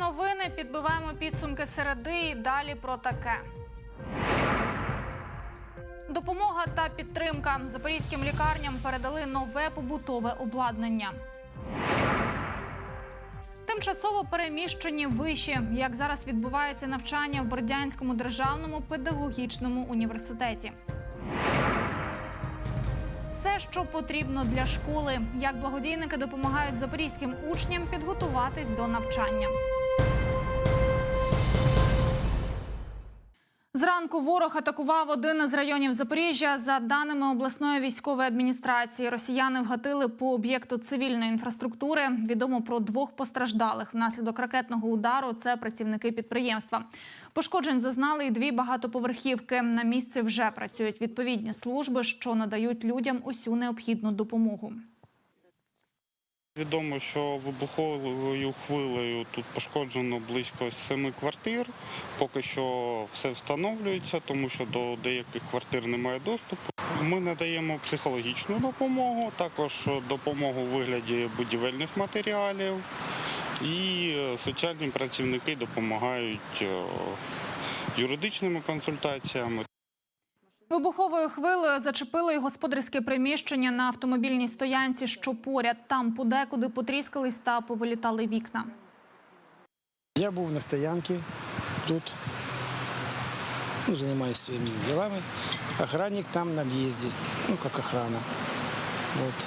Новини підбиваємо підсумки середи і далі про таке. Допомога та підтримка запорізьким лікарням передали нове побутове обладнання. Тимчасово переміщені виші. Як зараз відбувається навчання в Бордянському державному педагогічному університеті. Все, що потрібно для школи, як благодійники допомагають запорізьким учням підготуватись до навчання. Зранку ворог атакував один із районів Запоріжжя. За даними обласної військової адміністрації, росіяни вгатили по об'єкту цивільної інфраструктури. Відомо про двох постраждалих внаслідок ракетного удару. Це працівники підприємства. Пошкоджень зазнали й дві багатоповерхівки. На місці вже працюють відповідні служби, що надають людям усю необхідну допомогу. Відомо, що вибуховою хвилею тут пошкоджено близько семи квартир. Поки що все встановлюється, тому що до деяких квартир немає доступу. Ми надаємо психологічну допомогу, також допомогу у вигляді будівельних матеріалів. І соціальні працівники допомагають е, юридичними консультаціями. Вибуховою хвилею зачепило й господарське приміщення на автомобільній стоянці, що поряд. Там подекуди потріскались та повилітали вікна. Я був на стоянке тут, ну, занимаюсь своими делами. Охранник там на въезде, ну, как охрана. Вот.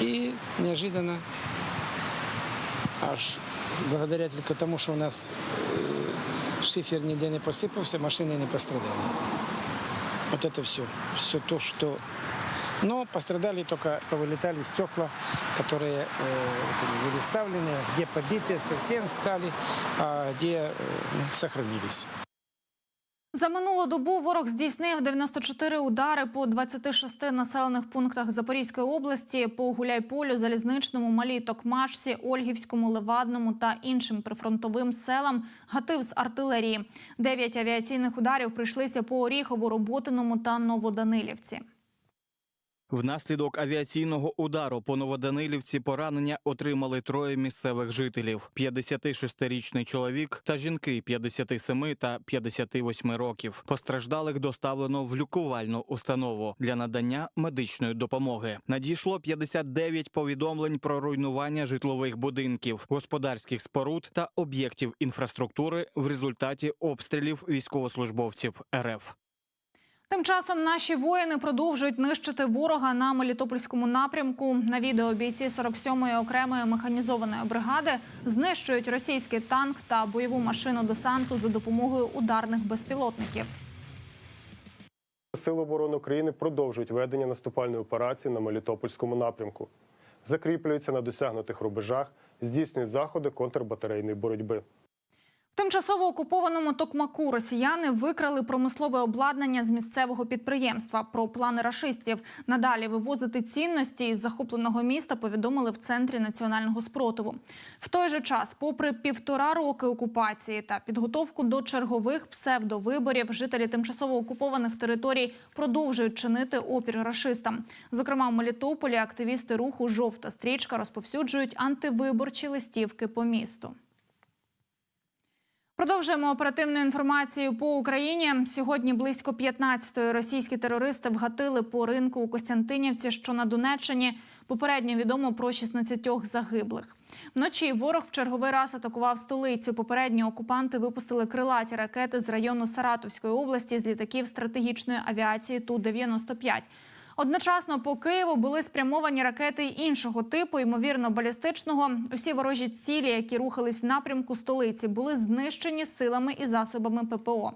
И неожиданно, аж благодаря только тому, что у нас э, шифер ніде не посипався, машини не пострадали. Вот это все. Все то, что... Но пострадали только, повылетали стекла, которые э, вот они были вставлены, где побитые совсем стали, а где э, ну, сохранились. За минулу добу ворог здійснив 94 удари по 26 населених пунктах Запорізької області по Гуляйполю, Залізничному, Малій Токмашці, Ольгівському, Левадному та іншим прифронтовим селам гатив з артилерії. Дев'ять авіаційних ударів прийшлися по Оріхову, Роботиному та Новоданилівці. Внаслідок авіаційного удару по Новоданилівці поранення отримали троє місцевих жителів: 56-річний чоловік та жінки 57 та 58 років. Постраждалих доставлено в лікувальну установу для надання медичної допомоги. Надійшло 59 повідомлень про руйнування житлових будинків, господарських споруд та об'єктів інфраструктури в результаті обстрілів військовослужбовців РФ. Тим часом наші воїни продовжують нищити ворога на Мелітопольському напрямку. На відео бійці 47-ї окремої механізованої бригади знищують російський танк та бойову машину десанту за допомогою ударних безпілотників. Сили оборони України продовжують ведення наступальної операції на Мелітопольському напрямку. Закріплюються на досягнутих рубежах, здійснюють заходи контрбатарейної боротьби. Тимчасово окупованому Токмаку росіяни викрали промислове обладнання з місцевого підприємства. Про плани рашистів надалі вивозити цінності із захопленого міста повідомили в центрі національного спротиву. В той же час, попри півтора роки окупації та підготовку до чергових псевдовиборів, жителі тимчасово окупованих територій продовжують чинити опір рашистам. Зокрема, в Мелітополі активісти руху Жовта стрічка розповсюджують антивиборчі листівки по місту. Продовжуємо оперативну інформацію по Україні. Сьогодні близько 15-ї російські терористи вгатили по ринку у Костянтинівці, що на Донеччині. Попередньо відомо про 16 загиблих. Вночі ворог в черговий раз атакував столицю. Попередньо окупанти випустили крилаті ракети з району Саратовської області з літаків стратегічної авіації Ту-95. Одночасно по Києву були спрямовані ракети іншого типу, ймовірно, балістичного. Усі ворожі цілі, які рухались в напрямку столиці, були знищені силами і засобами ППО.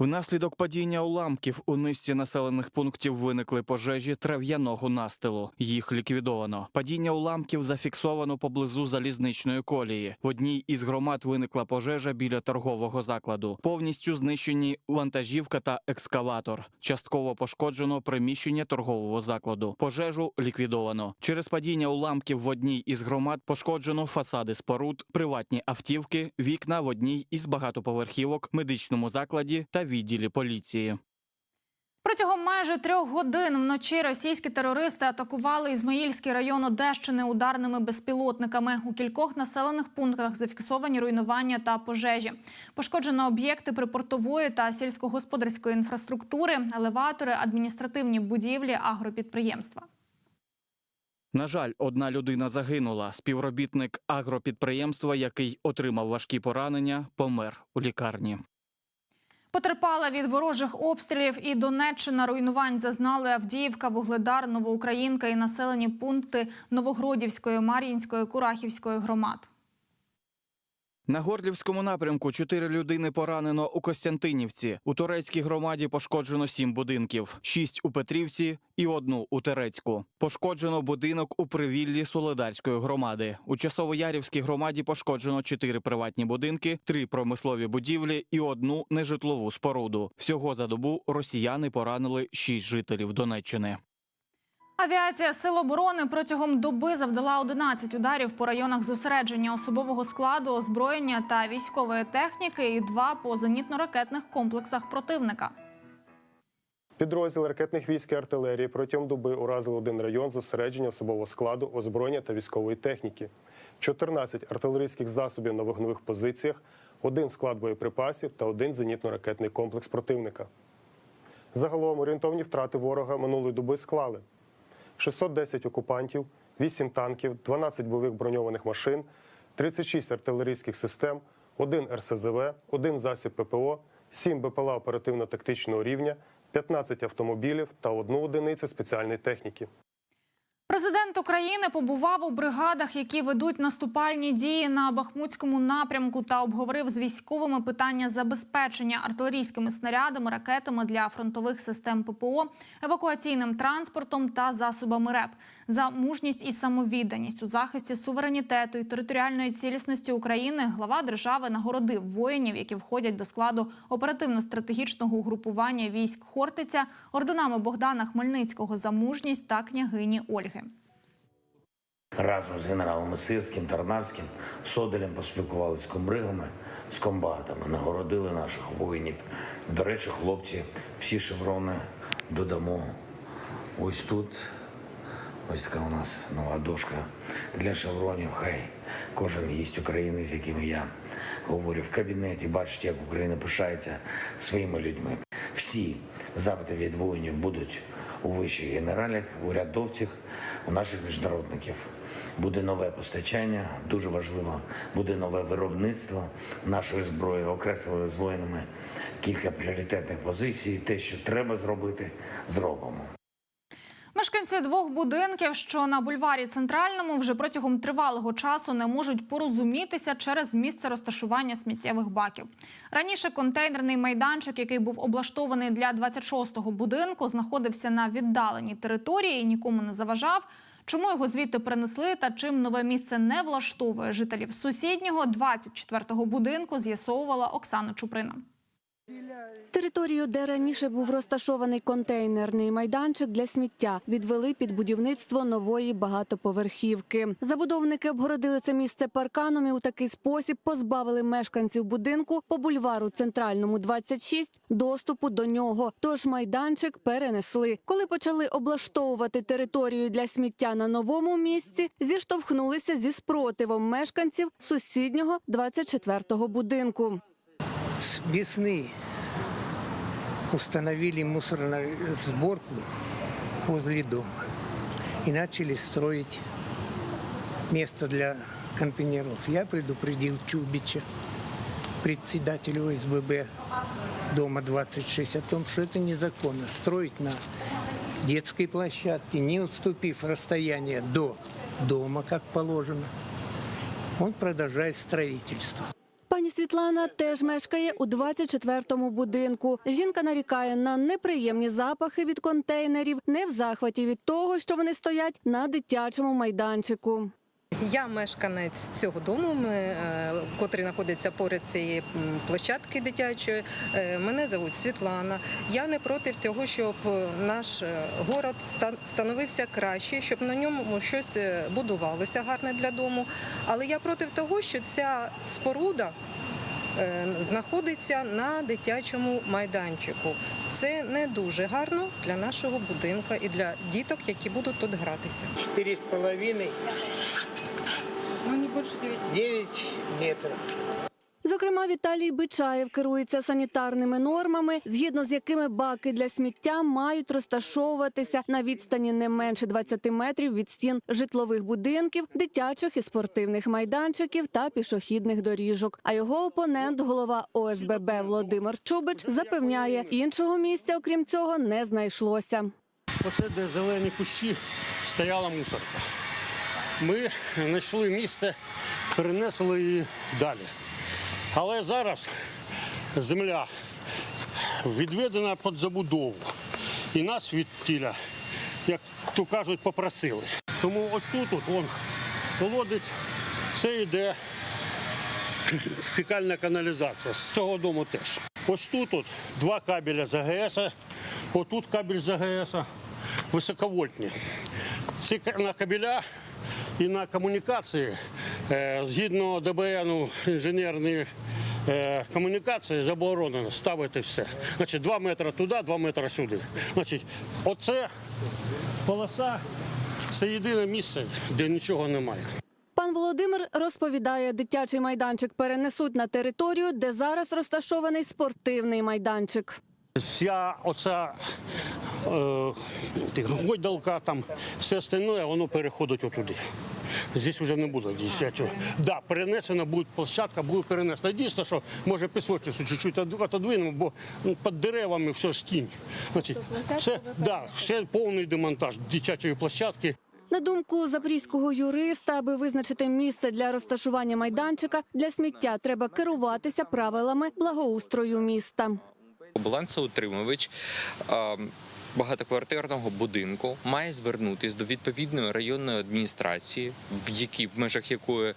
Внаслідок падіння уламків у низці населених пунктів виникли пожежі трав'яного настилу. Їх ліквідовано. Падіння уламків зафіксовано поблизу залізничної колії. В одній із громад виникла пожежа біля торгового закладу. Повністю знищені вантажівка та екскаватор. Частково пошкоджено приміщення торгового закладу. Пожежу ліквідовано. Через падіння уламків в одній із громад пошкоджено фасади споруд, приватні автівки, вікна в одній із багатоповерхівок, медичному закладі та відділі поліції. Протягом майже трьох годин вночі російські терористи атакували Ізмаїльський район Одещини ударними безпілотниками. У кількох населених пунктах зафіксовані руйнування та пожежі. Пошкоджено об'єкти припортової та сільськогосподарської інфраструктури, елеватори, адміністративні будівлі, агропідприємства. На жаль, одна людина загинула. Співробітник агропідприємства, який отримав важкі поранення, помер у лікарні. Потерпала від ворожих обстрілів і Донеччина руйнувань зазнали Авдіївка, Вугледар, Новоукраїнка і населені пункти Новогродівської, Мар'їнської, Курахівської громад. На Горлівському напрямку чотири людини поранено у Костянтинівці. У турецькій громаді пошкоджено сім будинків, шість у Петрівці і одну у Терецьку. Пошкоджено будинок у Привіллі Солидарської громади. У Часовоярівській громаді пошкоджено чотири приватні будинки, три промислові будівлі і одну нежитлову споруду. Всього за добу росіяни поранили шість жителів Донеччини. Авіація Сил оборони протягом доби завдала 11 ударів по районах зосередження особового складу, озброєння та військової техніки і два по зенітно-ракетних комплексах противника. Підрозділ ракетних військ і артилерії протягом доби уразили один район зосередження особового складу, озброєння та військової техніки, 14 артилерійських засобів на вогневих позиціях, один склад боєприпасів та один зенітно-ракетний комплекс противника. Загалом орієнтовні втрати ворога минулої доби склали 610 окупантів, 8 танків, 12 бойових броньованих машин, 36 артилерійських систем, 1 РСЗВ, 1 засіб ППО, 7 БПЛА оперативно-тактичного рівня, 15 автомобілів та одну одиницю спеціальної техніки. України побував у бригадах, які ведуть наступальні дії на Бахмутському напрямку, та обговорив з військовими питання забезпечення артилерійськими снарядами, ракетами для фронтових систем ППО, евакуаційним транспортом та засобами РЕП за мужність і самовідданість у захисті суверенітету і територіальної цілісності України. Глава держави нагородив воїнів, які входять до складу оперативно-стратегічного угрупування військ Хортиця, орденами Богдана Хмельницького за мужність та княгині Ольги. Разом з генералами Сирським, Тарнавським, Соделем поспілкувалися з комбригами, з комбатами, нагородили наших воїнів. До речі, хлопці, всі шеврони додамо. Ось тут. Ось така у нас нова дошка для шевронів. Хай кожен гість України, з якими я говорю в кабінеті, бачить, як Україна пишається своїми людьми. Всі запити від воїнів будуть у вищих генералів, урядовців, наших міжнародників. Буде нове постачання, дуже важливо, буде нове виробництво нашої зброї. Окреслили з воїнами кілька пріоритетних позицій. Те, що треба зробити, зробимо. Мешканці двох будинків, що на бульварі центральному, вже протягом тривалого часу не можуть порозумітися через місце розташування сміттєвих баків. Раніше контейнерний майданчик, який був облаштований для 26-го будинку, знаходився на віддаленій території і нікому не заважав. Чому його звідти перенесли та чим нове місце не влаштовує жителів сусіднього 24-го будинку, з'ясовувала Оксана Чуприна. Територію, де раніше був розташований контейнерний майданчик для сміття, відвели під будівництво нової багатоповерхівки. Забудовники обгородили це місце парканом і у такий спосіб позбавили мешканців будинку по бульвару центральному 26 доступу до нього. Тож майданчик перенесли. Коли почали облаштовувати територію для сміття на новому місці, зіштовхнулися зі спротивом мешканців сусіднього 24-го будинку. С весны установили мусорную сборку возле дома и начали строить место для контейнеров. Я предупредил Чубича, председателя ОСББ дома 26, о том, что это незаконно строить на детской площадке, не уступив расстояние до дома, как положено. Он продолжает строительство. Пані Світлана теж мешкає у 24-му будинку. Жінка нарікає на неприємні запахи від контейнерів, не в захваті від того, що вони стоять на дитячому майданчику. Я мешканець цього дому, е, котрий знаходиться поряд цієї площадки дитячої. Е, Мене звуть Світлана. Я не проти того, щоб наш е, город ста- становився краще, щоб на ньому щось будувалося гарне для дому. Але я проти того, що ця споруда знаходиться на дитячому майданчику. Це не дуже гарно для нашого будинку і для діток, які будуть тут гратися. Чотири з половиною, Ну не більше 9. девять метров. Зокрема, Віталій Бичаєв керується санітарними нормами, згідно з якими баки для сміття мають розташовуватися на відстані не менше 20 метрів від стін житлових будинків, дитячих і спортивних майданчиків та пішохідних доріжок. А його опонент, голова ОСББ Володимир Чубич, запевняє, іншого місця, окрім цього, не знайшлося. Оце де зелені кущі стояла мусорка. Ми знайшли місце, перенесли її далі. Але зараз земля відведена під забудову. І нас від тіля, як то кажуть, попросили. Тому от тут, от, вон, колодець, це йде фекальна каналізація. З цього дому теж. Ось тут от, два кабеля з АГС, отут кабель з АГС, високовольтні. Ці на кабеля і на комунікації, згідно ДБН інженерної е, комунікації заборонено ставити все. Значить, два метри туди, два метри сюди. Значить, оце полоса це єдине місце, де нічого немає. Пан Володимир розповідає, дитячий майданчик перенесуть на територію, де зараз розташований спортивний майданчик. Вся оця е, гойдалка, там все остальне, воно переходить отуди. Здесь вже не буде десятого. Да, перенесена буде площадка, буде перенесена. Дійсно, що може пісочницю чуть-чуть од- отодвинемо, бо ну, під деревами все ж тінь. Значить, все, да, все повний демонтаж дитячої площадки. На думку запорізького юриста, аби визначити місце для розташування майданчика для сміття, треба керуватися правилами благоустрою міста. балансоутримувач багатоквартирного будинку має звернутися до відповідної районної адміністрації, в якій в межах якої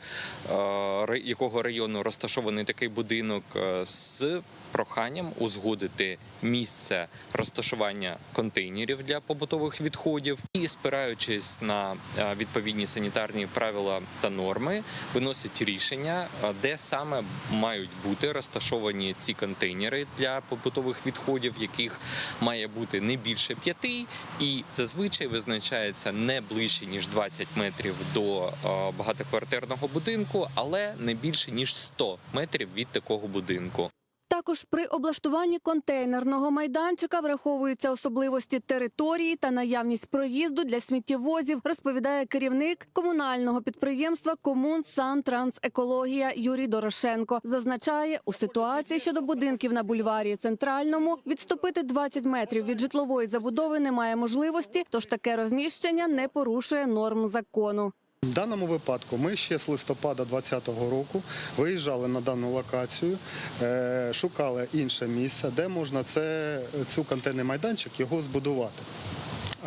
а, якого району розташований такий будинок, а, з проханням узгодити місце розташування контейнерів для побутових відходів і спираючись на відповідні санітарні правила та норми, виносять рішення, де саме мають бути розташовані ці контейнери для побутових відходів, яких має бути не більше п'яти, і зазвичай визначається не ближче ніж 20 метрів до багатоквартирного будинку, але не більше ніж 100 метрів від такого будинку. Також при облаштуванні контейнерного майданчика враховуються особливості території та наявність проїзду для сміттєвозів, розповідає керівник комунального підприємства Комун Сантрансекологія Юрій Дорошенко. Зазначає, у ситуації щодо будинків на бульварі центральному відступити 20 метрів від житлової забудови немає можливості, тож таке розміщення не порушує норм закону. В даному випадку ми ще з листопада 2020 року виїжджали на дану локацію, е, шукали інше місце, де можна це, цю контейнерний майданчик його збудувати.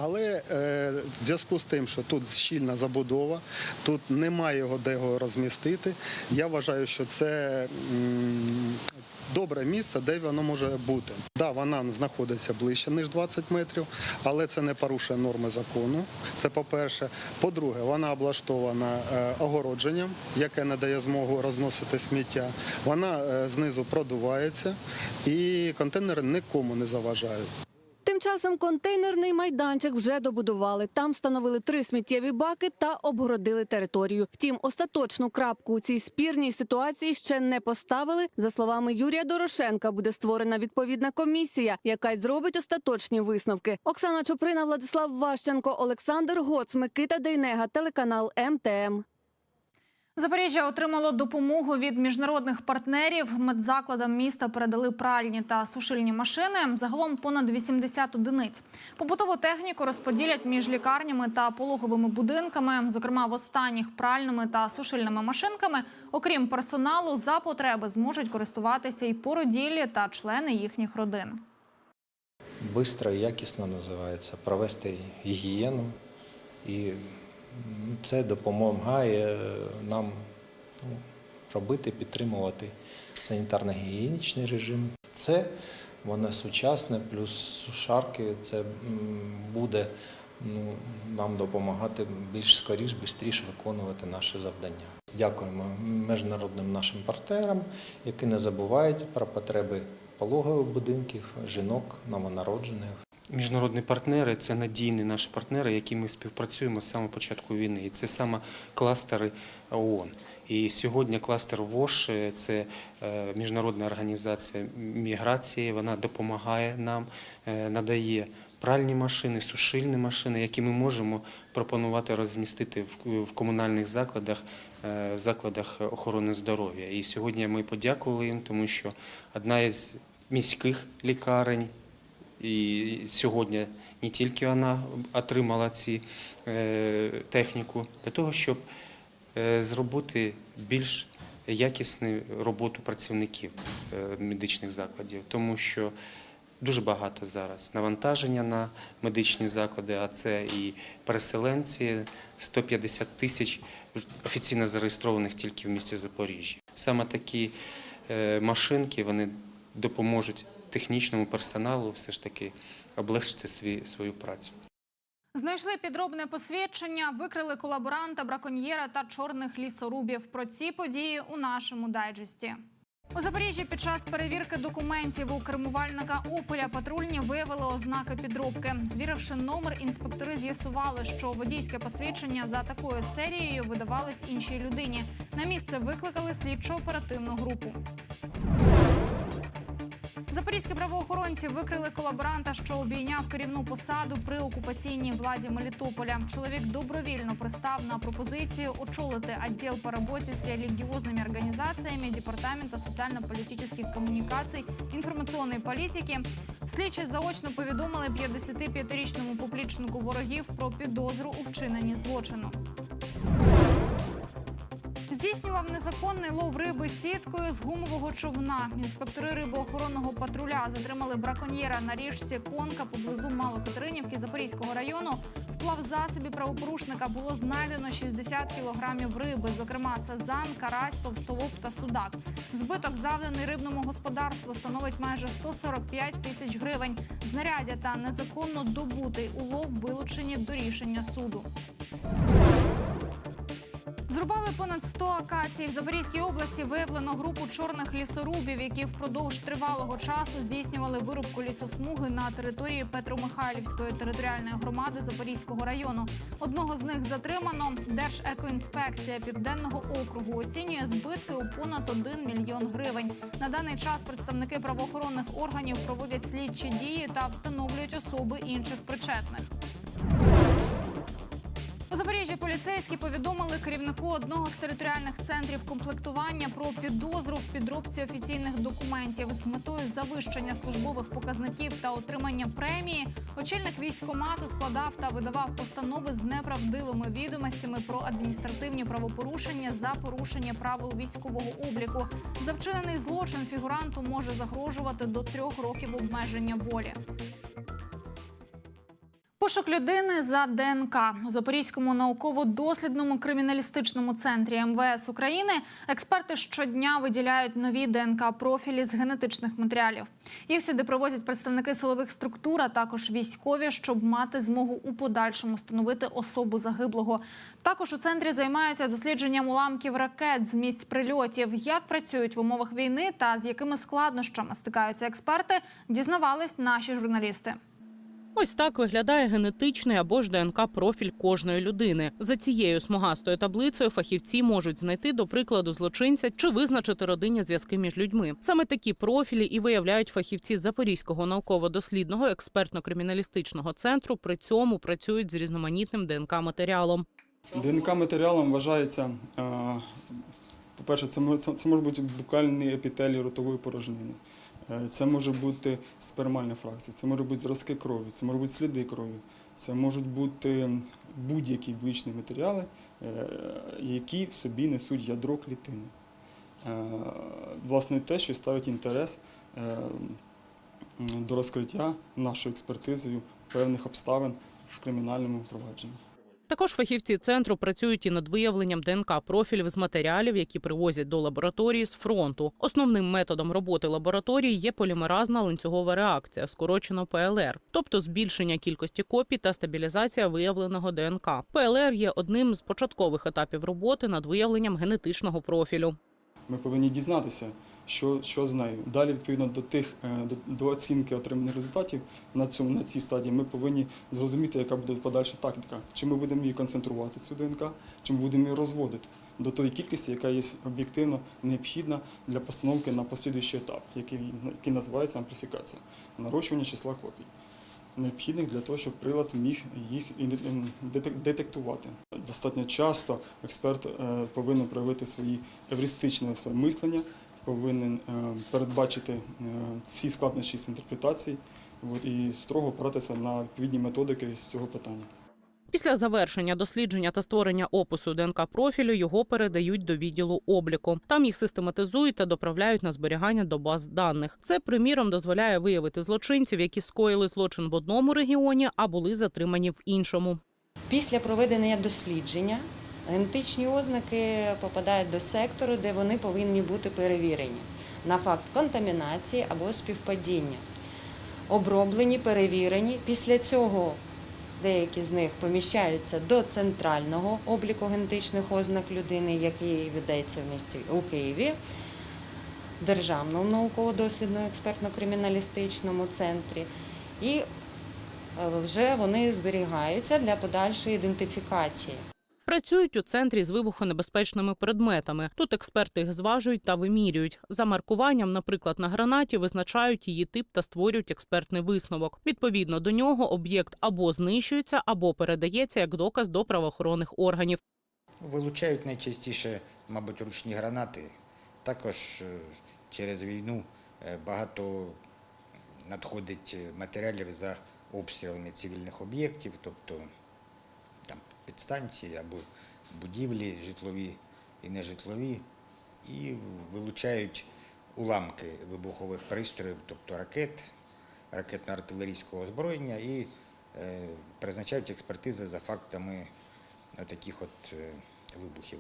Але е, в зв'язку з тим, що тут щільна забудова, тут немає його де його розмістити. Я вважаю, що це добре місце, де воно може бути. Да, вона знаходиться ближче ніж 20 метрів, але це не порушує норми закону. Це по-перше. По-друге, вона облаштована е, огородженням, яке не дає змогу розносити сміття. Вона е, знизу продувається і контейнери нікому не заважають. Тим часом контейнерний майданчик вже добудували. Там встановили три сміттєві баки та обгородили територію. Втім, остаточну крапку у цій спірній ситуації ще не поставили. За словами Юрія Дорошенка, буде створена відповідна комісія, яка й зробить остаточні висновки. Оксана Чуприна, Владислав Ващенко, Олександр Гоц, Микита Дейнега, телеканал МТМ. Запоріжжя отримало допомогу від міжнародних партнерів. Медзакладам міста передали пральні та сушильні машини. Загалом понад 80 одиниць. Побутову техніку розподілять між лікарнями та пологовими будинками. Зокрема, в останніх пральними та сушильними машинками, окрім персоналу, за потреби зможуть користуватися і породіллі та члени їхніх родин. Бистро і якісно називається, провести гігієну. І це допомагає нам ну, робити, підтримувати санітарно-гігієнічний режим. Це воно сучасне, плюс сушарки, це буде ну, нам допомагати більш скоріш, швидше виконувати наші завдання. Дякуємо міжнародним нашим партнерам, які не забувають про потреби пологових будинків, жінок, новонароджених. Міжнародні партнери це надійні наші партнери, які ми співпрацюємо з самого початку війни. І це саме кластери ООН. І сьогодні кластер ВОШ – це е, міжнародна організація міграції. Вона допомагає нам, е, надає пральні машини, сушильні машини, які ми можемо пропонувати розмістити в- комунальних закладах, е, закладах охорони здоров'я. І сьогодні ми подякували їм, тому що одна із міських лікарень і сьогодні не тільки вона отримала ці е, техніку для того, щоб е, зробити більш якісну роботу працівників е, медичних закладів, тому що дуже багато зараз навантаження на медичні заклади, а це і переселенці 150 тисяч офіційно зареєстрованих тільки в місті Запоріжжя. Саме такі машинки вони допоможуть технічному персоналу все ж таки облегшити свій, свою працю. Знайшли підробне посвідчення, викрили колаборанта, браконьєра та чорних лісорубів. Про ці події у нашому дайджесті. У Запоріжжі під час перевірки документів у кермувальника Опеля патрульні виявили ознаки підробки. Звіривши номер, інспектори з'ясували, що водійське посвідчення за такою серією видавалось іншій людині. На місце викликали слідчо-оперативну групу. Запорізькі правоохоронці викрили колаборанта, що обійняв керівну посаду при окупаційній владі Мелітополя. Чоловік добровільно пристав на пропозицію очолити відділ по роботі з релігіозними організаціями Департамента соціально-політичних комунікацій інформаційної політики. Слідчі заочно повідомили 55-річному поплічнику ворогів про підозру у вчиненні злочину. Здійснював незаконний лов риби сіткою з гумового човна. Інспектори рибоохоронного патруля затримали браконьєра на річці Конка поблизу Малокатеринівки Запорізького району. В плавзасобі правопорушника було знайдено 60 кілограмів риби, зокрема сазан, карась, товстолоб та судак. Збиток завданий рибному господарству становить майже 145 тисяч гривень. Знаряддя та незаконно добутий улов вилучені до рішення суду. Зрубали понад 100 акацій. В Запорізькій області виявлено групу чорних лісорубів, які впродовж тривалого часу здійснювали вирубку лісосмуги на території Петромихайлівської територіальної громади Запорізького району. Одного з них затримано. Держекоінспекція Південного округу оцінює збитки у понад 1 мільйон гривень. На даний час представники правоохоронних органів проводять слідчі дії та встановлюють особи інших причетних. У Запоріжжі поліцейські повідомили керівнику одного з територіальних центрів комплектування про підозру в підробці офіційних документів з метою завищення службових показників та отримання премії. Очільник військкомату складав та видавав постанови з неправдивими відомостями про адміністративні правопорушення за порушення правил військового обліку. За вчинений злочин фігуранту може загрожувати до трьох років обмеження волі. Пошук людини за ДНК у Запорізькому науково-дослідному криміналістичному центрі МВС України експерти щодня виділяють нові ДНК-профілі з генетичних матеріалів. Їх сюди привозять представники силових структур, а також військові, щоб мати змогу у подальшому встановити особу загиблого. Також у центрі займаються дослідженням уламків ракет з місць прильотів. Як працюють в умовах війни та з якими складнощами стикаються експерти, дізнавались наші журналісти. Ось так виглядає генетичний або ж ДНК-профіль кожної людини. За цією смугастою таблицею фахівці можуть знайти, до прикладу, злочинця чи визначити родинні зв'язки між людьми. Саме такі профілі і виявляють фахівці Запорізького науково-дослідного експертно-криміналістичного центру. При цьому працюють з різноманітним ДНК-матеріалом. ДНК-матеріалом вважається, е, по-перше, це може, це може бути букальні епітелії ротової порожнини. Е, Це може бути спермальна фракція, це можуть бути зразки крові, це можуть бути сліди крові, це можуть бути будь-які вличні матеріали, е, які в собі несуть ядро клітини. Е, Власне, те, що ставить інтерес до розкриття нашою експертизою певних обставин в кримінальному провадженні. Також фахівці центру працюють і над виявленням ДНК профілів з матеріалів, які привозять до лабораторії з фронту. Основним методом роботи лабораторії є полімеразна ланцюгова реакція, скорочено ПЛР, тобто збільшення кількості копій та стабілізація виявленого ДНК. ПЛР є одним з початкових етапів роботи над виявленням генетичного профілю. Ми повинні дізнатися, що, що з нею. Далі, відповідно до тих е, до, до оцінки отриманих результатів на цьому на цій стадії, ми повинні зрозуміти, яка буде подальша тактика. Чи ми будемо її концентрувати, цю ДНК, чи ми будемо її розводити до тої кількості, яка є об'єктивно необхідна для постановки на послідуючий етап, який, який називається ампліфікація, нарощування числа копій. Необхідних для того, щоб прилад міг їх іден- детектувати. Достатньо часто експерт е, повинен проявити свої евристичне своє мислення, повинен е, передбачити е, всі складнощі з інтерпретації от, і строго опиратися на відповідні методики з цього питання. Після завершення дослідження та створення опису ДНК профілю його передають до відділу обліку. Там їх систематизують та доправляють на зберігання до баз даних. Це, приміром, дозволяє виявити злочинців, які скоїли злочин в одному регіоні, а були затримані в іншому. Після проведення дослідження генетичні ознаки попадають до сектору, де вони повинні бути перевірені на факт контамінації або співпадіння. Оброблені, перевірені. Після цього деякі з них поміщаються до центрального обліку генетичних ознак людини, який ведеться в місті у Києві, Державному науково-дослідному експертно-криміналістичному центрі. І е, вже вони зберігаються для подальшої ідентифікації. Працюють у центрі з вибухонебезпечними предметами. Тут експерти їх зважують та вимірюють. За маркуванням, наприклад, на гранаті визначають її тип та створюють експертний висновок. Відповідно до нього об'єкт або знищується, або передається як доказ до правоохоронних органів. Вилучають найчастіше, мабуть, ручні гранати. Також е, через війну е, багато надходить матеріалів за обстрілами цивільних об'єктів, тобто підстанції або будівлі житлові і нежитлові, і вилучають уламки вибухових пристроїв, тобто ракет, ракетно-артилерійського озброєння і е, призначають експертизи за фактами таких от е, вибухів.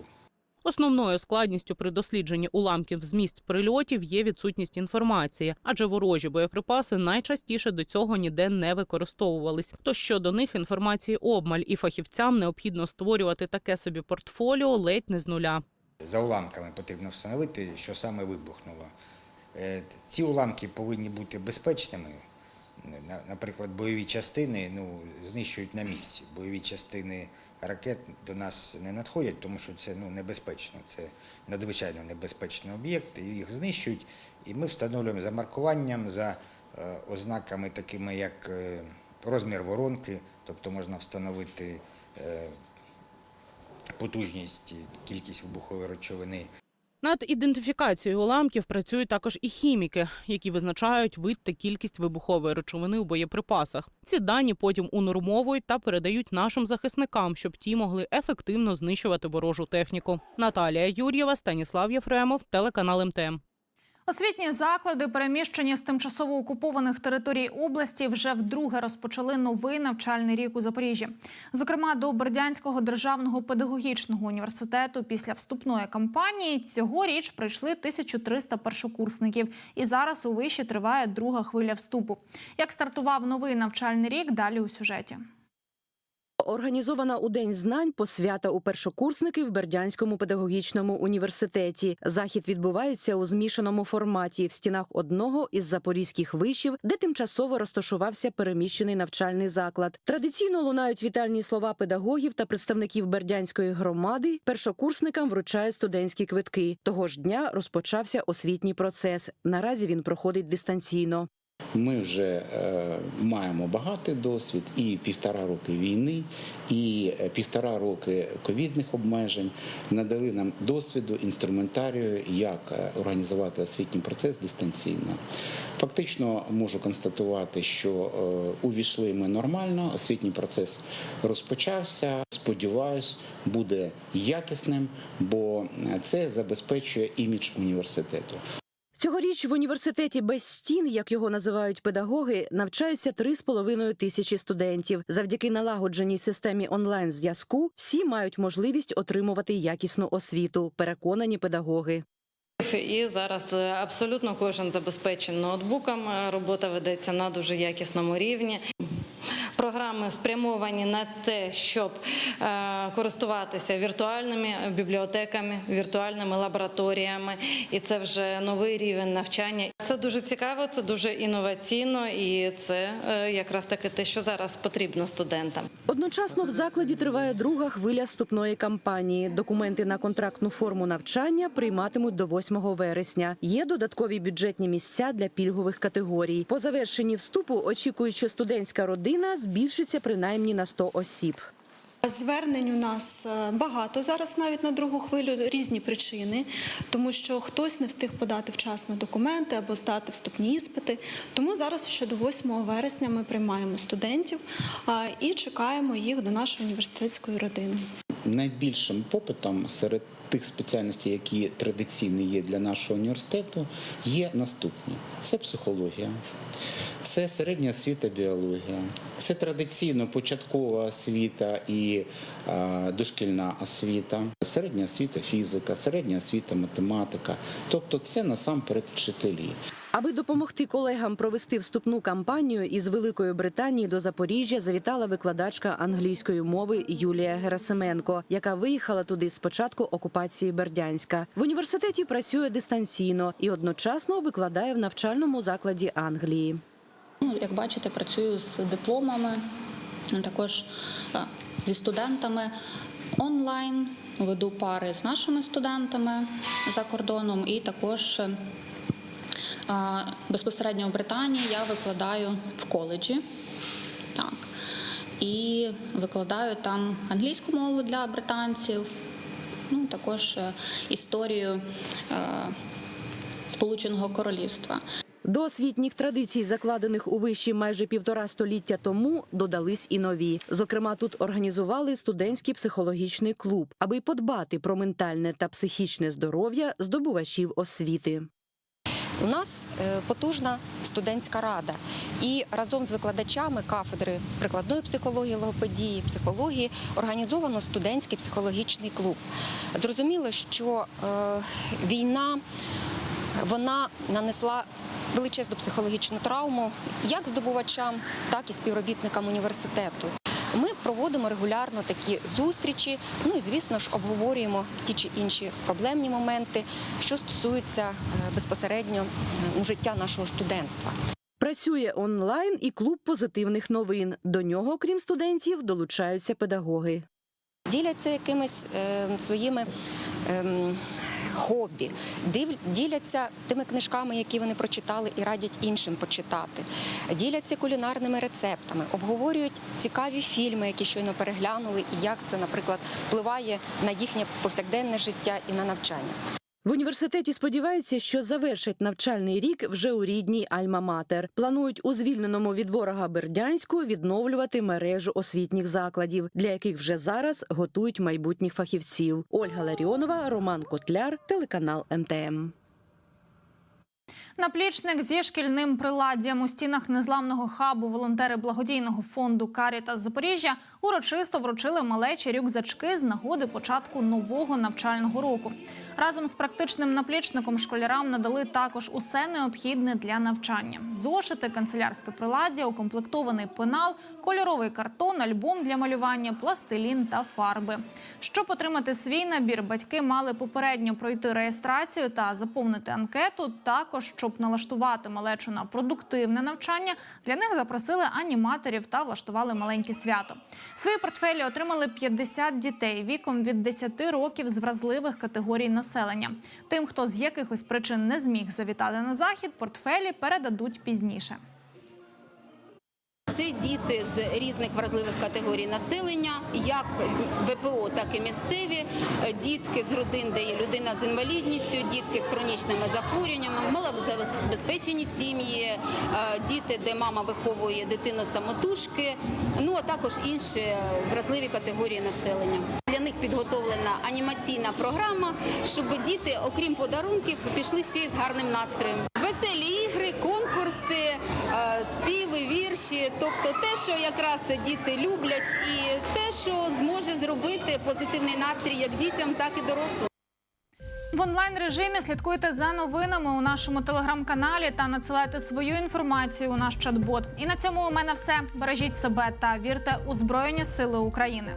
Основною складністю при дослідженні уламків з місць прильотів є відсутність інформації, адже ворожі боєприпаси найчастіше до цього ніде не використовувались. То щодо них інформації обмаль, і фахівцям необхідно створювати таке собі портфоліо ледь не з нуля. За уламками потрібно встановити, що саме вибухнуло. Е, Ці уламки повинні бути безпечними. Наприклад, бойові частини ну, знищують на місці. Бойові частини ракет до нас не надходять, тому що це ну, небезпечно. Це надзвичайно небезпечний об'єкт, їх знищують. І ми встановлюємо за маркуванням, за е, ознаками, такими як е, розмір воронки, тобто можна встановити е, потужність, кількість вибухової речовини. Над ідентифікацією уламків працюють також і хіміки, які визначають вид та кількість вибухової речовини у боєприпасах. Ці дані потім унормовують та передають нашим захисникам, щоб ті могли ефективно знищувати ворожу техніку. Наталія Юр'єва, Станіслав Єфремов, телеканал МТМ. Освітні заклади, переміщені з тимчасово окупованих територій області, вже вдруге розпочали новий навчальний рік у Запоріжжі. Зокрема, до Бердянського державного педагогічного університету після вступної кампанії цьогоріч прийшли 1300 першокурсників. І зараз у виші триває друга хвиля вступу. Як стартував новий навчальний рік, далі у сюжеті. Організована у День знань посвята у першокурсників в Бердянському педагогічному університеті. Захід відбувається у змішаному форматі в стінах одного із запорізьких вишів, де тимчасово розташувався переміщений навчальний заклад. Традиційно лунають вітальні слова педагогів та представників бердянської громади. Першокурсникам вручають студентські квитки. Того ж дня розпочався освітній процес. Наразі він проходить дистанційно. Ми вже е, маємо багатий досвід і півтора роки війни, і е, півтора роки ковідних обмежень надали нам досвіду, інструментарію, як е, організувати освітній процес дистанційно. Фактично можу констатувати, що увійшли ми нормально, освітній процес розпочався. Сподіваюсь, буде якісним, бо це забезпечує імідж університету. Цьогоріч в університеті без стін, як його називають педагоги, навчаються 3,5 тисячі студентів. Завдяки налагодженій системі онлайн зв'язку всі мають можливість отримувати якісну освіту. Переконані педагоги. І зараз е, абсолютно кожен забезпечений ноутбуком. Е, Робота ведеться на дуже якісному рівні. Програми спрямовані на те, щоб е, користуватися віртуальними бібліотеками, віртуальними лабораторіями, і це вже новий рівень навчання. Це дуже цікаво, це дуже інноваційно, і це е, якраз таки те, що зараз потрібно студентам. Одночасно в закладі триває друга хвиля вступної кампанії. Документи на контрактну форму навчання прийматимуть до 8 вересня. Є додаткові бюджетні місця для пільгових категорій. По завершенні вступу очікують, що студентська родина збільшиться принаймні на 100 осіб. Звернень у нас е, багато зараз, навіть на другу хвилю, різні причини, тому що хтось не встиг подати вчасно документи або здати вступні іспити. Тому зараз ще до 8 вересня ми приймаємо студентів і чекаємо їх до нашої університетської родини. Найбільшим попитом серед тих спеціальностей, які традиційно є для нашого університету, є наступні: це психологія, це середня освіта біологія, це традиційно початкова освіта і е, дошкільна освіта, середня освіта фізика, середня освіта математика. Тобто, це насамперед вчителі. Аби допомогти колегам провести вступну кампанію із Великої Британії до Запоріжжя завітала викладачка англійської мови Юлія Герасименко, яка виїхала туди з початку окупації Бердянська. В університеті працює дистанційно і одночасно викладає в навчальному закладі Англії. Ну, як бачите, працюю з дипломами, також зі студентами онлайн, веду пари з нашими студентами за кордоном, і також е, безпосередньо в Британії я викладаю в коледжі. Так. І викладаю там англійську мову для британців, ну також е, історію е, Сполученого Королівства. До освітніх традицій, закладених у виші майже півтора століття тому, додались і нові. Зокрема, тут організували студентський психологічний клуб, аби подбати про ментальне та психічне здоров'я здобувачів освіти. У нас е, потужна студентська рада, і разом з викладачами кафедри прикладної психології, логопедії, психології організовано студентський психологічний клуб. Зрозуміло, що е, війна вона нанесла величезну психологічну травму як здобувачам, так і співробітникам університету. Ми проводимо регулярно такі зустрічі. Ну і звісно ж обговорюємо ті чи інші проблемні моменти, що стосуються е, безпосередньо життя нашого студентства. Працює онлайн і клуб позитивних новин. До нього, крім студентів, долучаються педагоги. Діляться якимись е, своїми ем, хобі, діляться тими книжками, які вони прочитали, і радять іншим почитати. Діляться кулінарними рецептами, обговорюють цікаві фільми, які щойно переглянули, і як це, наприклад, впливає на їхнє повсякденне життя і на навчання. В університеті сподіваються, що завершать навчальний рік вже у рідній Альма-Матер. Планують у звільненому від ворога Бердянську відновлювати мережу освітніх закладів, для яких вже зараз готують майбутніх фахівців. Ольга Ларіонова, Роман Котляр, телеканал МТМ. Наплічник зі шкільним приладдям у стінах незламного хабу волонтери благодійного фонду Каріта Запоріжжя урочисто вручили малечі рюкзачки з нагоди початку нового навчального року. Разом з практичним наплічником школярам надали також усе необхідне для навчання: зошити, канцелярське приладдя, укомплектований пенал, кольоровий картон, альбом для малювання, пластилін та фарби. Щоб отримати свій набір, батьки мали попередньо пройти реєстрацію та заповнити анкету. Також щоб налаштувати малечу на продуктивне навчання, для них запросили аніматорів та влаштували маленьке свято. Свої портфелі отримали 50 дітей віком від 10 років з вразливих категорій населення. Тим, хто з якихось причин не зміг завітати на захід, портфелі передадуть пізніше. Це діти з різних вразливих категорій населення, як ВПО, так і місцеві, дітки з родин, де є людина з інвалідністю, дітки з хронічними захворюваннями, малозабезпечені сім'ї, е, діти, де мама виховує дитину самотужки, ну а також інші вразливі категорії населення. Для них підготовлена анімаційна програма, щоб діти, окрім подарунків, пішли ще й з гарним настроєм. Веселі ігри, конкурси, е, співи, вірші, тобто те, що якраз діти люблять, і те, що зможе зробити позитивний настрій як дітям, так і дорослим. В онлайн режимі слідкуйте за новинами у нашому телеграм-каналі та надсилайте свою інформацію у наш чат-бот. І на цьому у мене все. Бережіть себе та вірте у Збройні Сили України.